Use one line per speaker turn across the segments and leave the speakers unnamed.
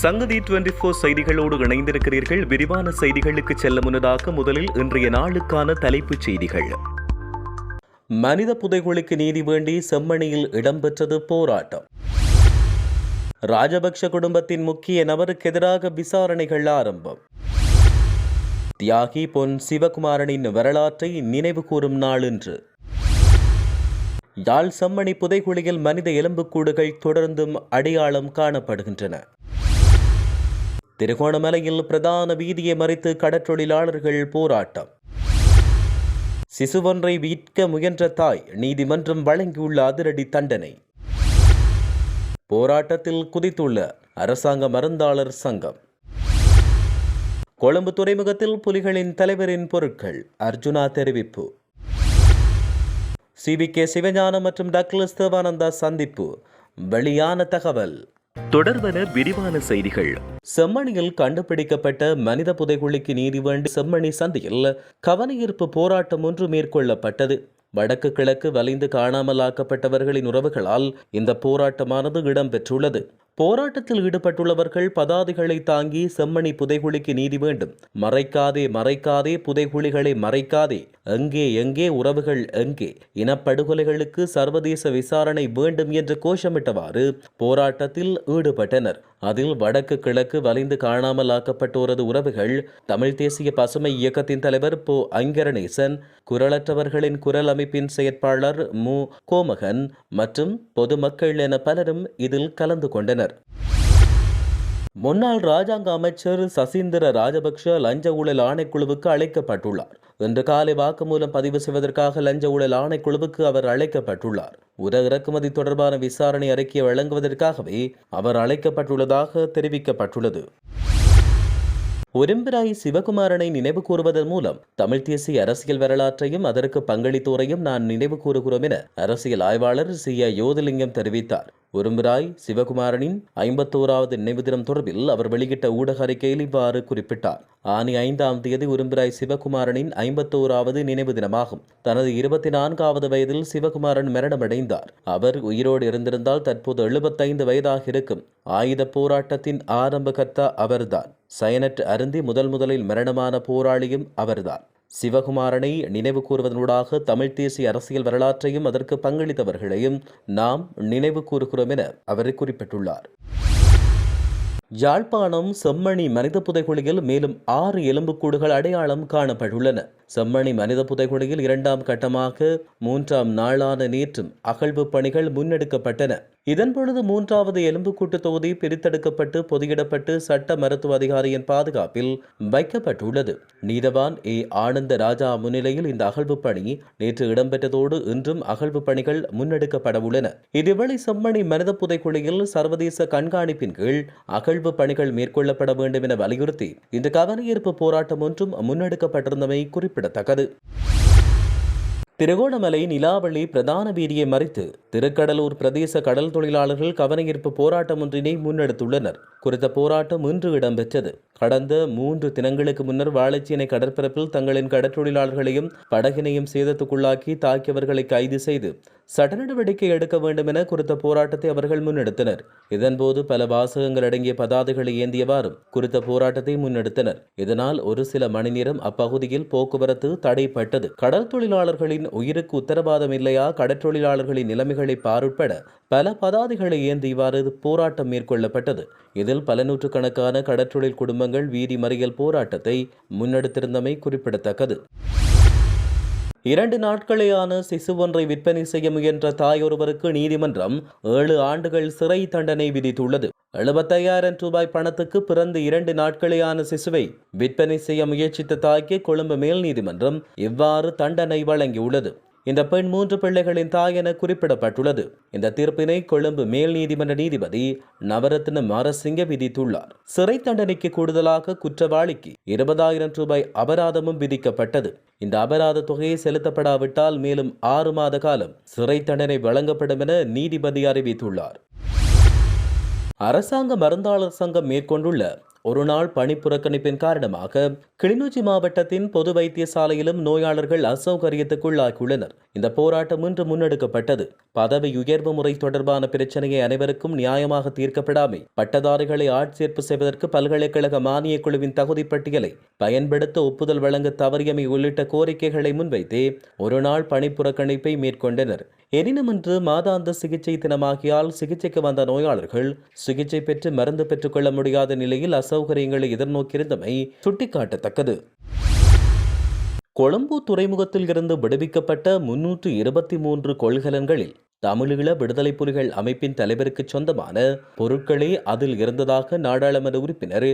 சங்கதி twenty four செய்திகளோடு இணைந்திருக்கிறீர்கள். விரிவான செய்திகளுக்கு செல்ல முன்னதாக முதலில் இன்றைய நாளுக்கான தலைப்புச் செய்திகள். மனித புதைகுழிக்கு நீதி வேண்டி செம்மணியில் இடம்பெற்றது போராட்டம். ராஜபக்ஷ குடும்பத்தின் முக்கிய நபருக்கு எதிராக விசாரணைகள் ஆரம்பம். தியாகி பொன் சிவகுமாரனின் வரலாற்றை நினைவு கூறும் நாள் இன்று. யாழ் செம்மணி புதைகுழியில் மனித எலும்புக்கூடுகள் தொடர்ந்தும் அடையாளம் காணப்படுகின்றன. திருகோணமலையில் பிரதான வீதியை மறித்து கடற்றொழிலாளர்கள் போராட்டம். சிசுவொன்றை விற்க முயன்ற தாய் நீதிமன்றம் வழங்கியுள்ள அதிரடி தண்டனை. போராட்டத்தில் குதித்துள்ள அரசாங்க மருந்தாளர் சங்கம். கொழும்பு துறைமுகத்தில் புலிகளின் தலைவரின் பொருட்கள் அர்ஜுனா தெரிவிப்பு. சிபிகே சிவஞானம் மற்றும் டக்ளஸ் தேவானந்தா சந்திப்பு. வெளியான தகவல். தொடர்வன விரிவான செய்திகள். செம்மணியில் கண்டுபிடிக்கப்பட்ட மனித புதைகுழிக்கு நீதி வேண்டி செம்மணி சந்தையில் கவனஈர்ப்பு போராட்டம் ஒன்று மேற்கொள்ளப்பட்டது. வடக்கு கிழக்கு வலிந்து காணாமலாக்கப்பட்டவர்களின் உறவுகளால் இந்த போராட்டமானது இடம்பெற்றுள்ளது. போராட்டத்தில் ஈடுபட்டுள்ளவர்கள் பதாதைகளை தாங்கி செம்மணி புதைகுழிக்கு நீதி வேண்டும். மறைக்காதே மறைக்காதே புதைகுழிகளை மறைக்காதே. எங்கே எங்கே உறவுகள் எங்கே? இனப்படுகொலைகளுக்கு சர்வதேச விசாரணை வேண்டும் என்று கோஷமிட்டவாறு போராட்டத்தில் ஈடுபட்டனர். அதில் வடக்கு கிழக்கு வலிந்து காணாமலாக்கப்பட்டோரது உறவுகள் தமிழ் தேசிய பசுமை இயக்கத்தின் தலைவர் போ. அங்கரணேசன் குரலற்றவர்களின் குரல் அமைப்பின் செயற்பாளர் மு. கோமகன் மற்றும் பொதுமக்கள் என பலரும் இதில் கலந்து கொண்டனர். முன்னாள் ராஜாங்க அமைச்சர் சசீந்திர ராஜபக்ஷ லஞ்ச ஊழல் ஆணைக்குழுவுக்கு அழைக்கப்பட்டுள்ளார். இன்று காலை வாக்குமூலம் பதிவு செய்வதற்காக லஞ்ச ஊழல் ஆணைக்குழுவுக்கு அவர் அழைக்கப்பட்டுள்ளார். உர இறக்குமதி தொடர்பான விசாரணை அறிக்கையை வழங்குவதற்காகவே அவர் அழைக்கப்பட்டுள்ளதாக தெரிவிக்கப்பட்டுள்ளது. உரும்பிராய் சிவகுமாரனை நினைவு கூறுவதன் மூலம் தமிழ் தேசிய அரசியல் வரலாற்றையும் அதற்கு பங்களித்தோரையும் நான் நினைவு கூறுகிறோம் என அரசியல் ஆய்வாளர் சி ஏ யோதிலிங்கம் தெரிவித்தார். உரும்பிராய் சிவகுமாரனின் ஐம்பத்தோராவது நினைவு தினம் தொடர்பில் அவர் வெளியிட்ட ஊடக அறிக்கையில் இவ்வாறு குறிப்பிட்டார். ஆனி ஐந்தாம் தேதி உரும்பிராய் சிவகுமாரனின் ஐம்பத்தோராவது நினைவு தினமாகும். தனது இருபத்தி நான்காவது வயதில் சிவகுமாரன் மரணமடைந்தார். அவர் உயிரோடு இருந்திருந்தால் தற்போது எழுபத்தைந்து வயதாக இருக்கும். ஆயுத போராட்டத்தின் ஆரம்பகர்த்தா அவர்தான். சயனட் அருந்தி முதல் முதலில் மரணமான போராளியும் அவர்தான். சிவகுமாரனை நினைவு கூறுவதனூடாக தமிழ் தேசிய அரசியல் வரலாற்றையும் அதற்கு பங்களித்தவர்களையும் நாம் நினைவு கூறுகிறோம் என அவர் குறிப்பிட்டுள்ளார். யாழ்ப்பாணம் செம்மணி மனித புதைகுழியில் மேலும் ஆறு எலும்புக்கூடுகள் அடையாளம் காணப்பட்டுள்ளன. செம்மணி மனித புதைகுழியில் இரண்டாம் கட்டமாக மூன்றாம் நாளான நேற்றும் அகழ்வு பணிகள் முன்னெடுக்கப்பட்டன. இதன் பொழுது மூன்றாவது எலும்புக்கூட்டு தொகுதி பிரித்தெடுக்கப்பட்டு பொதியிடப்பட்டு சட்ட மருத்துவ அதிகாரியின் பாதுகாப்பில் வைக்கப்பட்டுள்ளது. நீதவான் ஏ. ஆனந்த ராஜா முன்னிலையில் இந்த அகழ்வு பணி நேற்று இடம்பெற்றதோடு இன்றும் அகழ்வு பணிகள் முன்னெடுக்கப்படவுள்ளன. உள்ளன செம்மணி மனித புதைக்குழியில் சர்வதேச கண்காணிப்பின் கீழ் அகழ்வு பணிகள் மேற்கொள்ளப்பட வேண்டும் என வலியுறுத்தி இந்த கவனஈர்ப்பு போராட்டம் ஒன்றும் முன்னெடுக்கப்பட்டிருந்தமை குறிப்பிடத்தக்கது. திருகோணமலை நிலாவளி பிரதான வீதியை மறித்து திருக்கடலூர் பிரதேச கடல் தொழிலாளர்கள் கவனஈர்ப்பு போராட்டம் ஒன்றினை முன்னெடுத்துள்ளனர். குறித்த போராட்டம் இன்று இடம்பெற்றது. கடந்த மூன்று தினங்களுக்கு முன்னர் வாழைச்சேனை கடற்பரப்பில் தங்களின் கடற்றொழிலாளர்களையும் படகினையும் சேதத்துக்குள்ளாக்கி தாக்கியவர்களை கைது செய்து சட்ட நடவடிக்கை எடுக்க வேண்டும் என குறித்த போராட்டத்தை அவர்கள் முன்னெடுத்தனர். இதன்போது பல வாசகங்கள் அடங்கிய பதாதைகளை ஏந்தியவாறும் குறித்த போராட்டத்தை முன்னெடுத்தனர். இதனால் ஒரு சில மணி நேரம் அப்பகுதியில் போக்குவரத்து தடைப்பட்டது. கடல் தொழிலாளர்களின் உயிருக்கு உத்தரவாதம் இல்லையா? கடற்றொழிலாளர்களின் நிலைமைகளை பாருட்பட பல பதாதைகளை ஏந்தி இவ்வாறு போராட்டம் மேற்கொள்ளப்பட்டது. இதில் பல நூற்றுக்கணக்கான கடற்றொழில் குடும்பங்கள் வீதி மறியல் போராட்டத்தை முன்னெடுத்திருந்தமை குறிப்பிடத்தக்கது. இரண்டு நாட்களேயான சிசு ஒன்றை விற்பனை செய்ய முயன்ற தாயொருவருக்கு நீதிமன்றம் ஏழு ஆண்டுகள் சிறை தண்டனை விதித்துள்ளது. எழுபத்தையாயிரம் ரூபாய் பணத்துக்கு பிறந்து இரண்டு நாட்களேயான சிசுவை விற்பனை செய்ய முயற்சித்த தாய்க்கு கொழும்பு மேல் நீதிமன்றம் இவ்வாறு தண்டனை வழங்கியுள்ளது. இந்த பெண் மூன்று பிள்ளைகளின் தாய் என குறிப்பிடப்பட்டுள்ளது. இந்த தீர்ப்பினை கொழும்பு மேல் நீதிமன்ற நீதிபதி நவரத்ன மாரசிங்க விதித்துள்ளார். சிறை தண்டனைக்கு கூடுதலாக குற்றவாளிக்கு இருபதாயிரம் ரூபாய் அபராதமும் விதிக்கப்பட்டது. இந்த அபராத தொகையை செலுத்தப்படாவிட்டால் மேலும் ஆறு மாத காலம் சிறை தண்டனை வழங்கப்படும் என நீதிபதி அறிவித்துள்ளார். அரசாங்க மருந்தாளர் சங்கம் மேற்கொண்டுள்ள ஒரு நாள் பணி புறக்கணிப்பின் காரணமாக கிளிநொச்சி மாவட்டத்தின் பொது வைத்தியசாலையிலும் நோயாளர்கள் அசௌகரியத்துக்குள்ளாகியுள்ளனர். இந்த போராட்டம் இன்று முன்னெடுக்கப்பட்டது. பதவி உயர்வு முறை தொடர்பான பிரச்சனையை அனைவருக்கும் நியாயமாக தீர்க்கப்படாமை பட்டதாரிகளை ஆட்சேர்ப்பு செய்வதற்கு பல்கலைக்கழக மானியக் குழுவின் தகுதி பட்டியலை பயன்படுத்த ஒப்புதல் வழங்க தவறியமை உள்ளிட்ட கோரிக்கைகளை முன்வைத்தே ஒரு நாள் பணி புறக்கணிப்பை மேற்கொண்டனர். எனினும் இன்று மாதாந்த சிகிச்சை தினமாகியால் சிகிச்சைக்கு வந்த நோயாளர்கள் சிகிச்சை பெற்று மருந்து பெற்றுக்கொள்ள முடியாத நிலையில் அசௌகரியங்களை எதிர்நோக்கியிருந்தமை சுட்டிக்காட்டத்தக்கது. கொழும்பு துறைமுகத்தில் இருந்து விடுவிக்கப்பட்ட முன்னூற்று இருபத்தி மூன்று கொள்கலன்களில் தமிழீழ விடுதலை புலிகள் அமைப்பின் தலைவருக்கு சொந்தமான பொருட்களே அதில் இருந்ததாக நாடாளுமன்ற உறுப்பினர்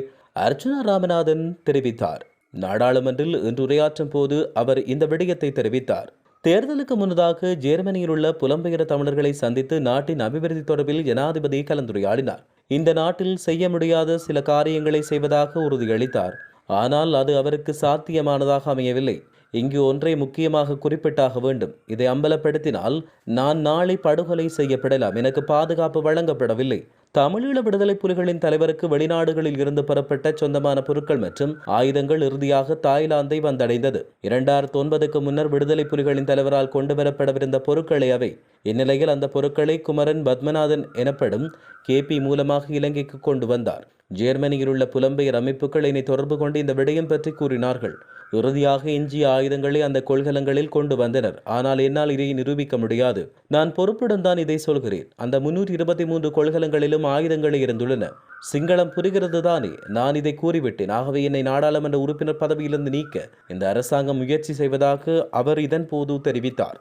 அர்ஜுனா ராமநாதன் தெரிவித்தார். நாடாளுமன்றில் இன்று உரையாற்றும் போது அவர் இந்த விடயத்தை தெரிவித்தார். தேர்தலுக்கு முன்னதாக ஜெர்மனியில் உள்ள புலம்பெயர் தமிழர்களை சந்தித்து நாட்டின் அபிவிருத்தி தொடர்பில் ஜனாதிபதி கலந்துரையாடினார். இந்த நாட்டில் செய்ய முடியாத சில காரியங்களை செய்வதாக உறுதியளித்தார். ஆனால் அது அவருக்கு சாத்தியமானதாக அமையவில்லை. இங்கு ஒன்றை முக்கியமாக குறிப்பிட்டாக வேண்டும். இதை அம்பலப்படுத்தினால் நான் நாளை படுகொலை செய்யப்படலாம். எனக்கு பாதுகாப்பு வழங்கப்படவில்லை. தமிழீழ விடுதலை புலிகளின் தலைவருக்கு வெளிநாடுகளில் இருந்து பெறப்பட்ட சொந்தமான பொருட்கள் மற்றும் ஆயுதங்கள் இறுதியாக தாய்லாந்தை வந்தடைந்தது. இரண்டாயிரத்து ஒன்பதுக்கு முன்னர் விடுதலை புலிகளின் தலைவரால் கொண்டுவரப்படவிருந்த பொருட்களை அவை. இந்நிலையில் அந்த பொருட்களை குமரன் பத்மநாதன் எனப்படும் கேபி மூலமாக இலங்கைக்கு கொண்டு வந்தார். ஜெர்மனியில் உள்ள புலம்பெயர் அமைப்புகள் என்னை தொடர்பு கொண்டு இந்த விடயம் பற்றி கூறினார்கள். இறுதியாக எஞ்சிய ஆயுதங்களை அந்த கொள்கலங்களில் கொண்டு வந்தனர். ஆனால் என்னால் இதை நிரூபிக்க முடியாது. நான் பொறுப்புடன் தான் இதை சொல்கிறேன். அந்த முன்னூற்றி இருபத்தி மூன்று கொள்கலங்களிலும் ஆயுதங்களே இருந்துள்ளன. சிங்களம் புரிகிறது தானே? நான் இதை கூறிவிட்டேன். ஆகவே என்னை நாடாளுமன்ற உறுப்பினர் பதவியிலிருந்து நீக்க இந்த அரசாங்கம் முயற்சி செய்வதாக அவர் இதன் போது தெரிவித்தார்.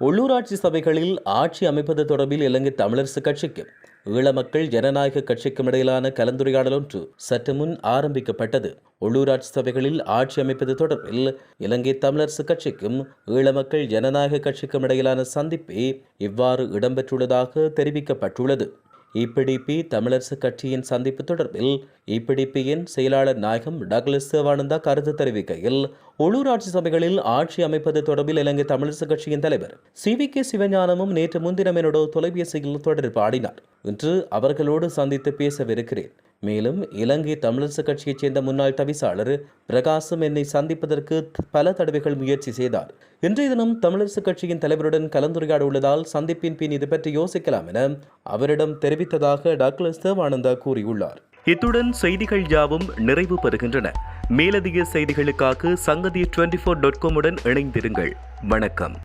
உள்ளூராட்சி சபைகளில் ஆட்சி அமைப்பது தொடர்பில் இலங்கை தமிழரசு கட்சிக்கும் ஈழ மக்கள் ஜனநாயக கட்சிக்கும் இடையிலான கலந்துரையாடல் ஒன்று சற்று முன் ஆரம்பிக்கப்பட்டது. உள்ளூராட்சி சபைகளில் ஆட்சி அமைப்பது தொடர்பில் இலங்கை தமிழரசு கட்சிக்கும் ஈழ மக்கள் ஜனநாயக கட்சிக்கும் இடையிலான சந்திப்பே இவ்வாறு இடம்பெற்றுள்ளதாக தெரிவிக்கப்பட்டுள்ளது. இபிடிபி தமிழரசு கட்சியின் சந்திப்பு தொடர்பில் இபிடிபியின் செயலாளர் நாயகம் டக்லஸ் சேவானந்தா கருத்து தெரிவிக்கையில் உள்ளூராட்சி சபைகளில் ஆட்சி அமைப்பது தொடர்பில் இலங்கை தமிழரசு கட்சியின் தலைவர் சி வி கே சிவஞானமும் நேற்று முன்தினம் என்னோட தொலைபேசியில் தொடர்பு ஆடினார் இன்று அவர்களோடு சந்தித்து பேசவிருக்கிறேன். மேலும் இலங்கை தமிழரசு கட்சியைச் சேர்ந்த முன்னாள் தவிசாளர் பிரகாசம் என்னை சந்திப்பதற்கு பல தடவைகள் முயற்சி செய்தார். இன்றைய தினம் தமிழரசு கட்சியின் தலைவருடன் கலந்துரையாட உள்ளதால் சந்திப்பின் பின் இது பற்றி யோசிக்கலாம் என அவரிடம் தெரிவித்ததாக டாக்டர் தேவானந்தா கூறியுள்ளார். இத்துடன் செய்திகள் யாவும் நிறைவு பெறுகின்றன. மேலதிக செய்திகளுக்காக சங்கதி டுவெண்டி ஃபோர் டாட் காமுடன் இணைந்திருங்கள். வணக்கம்.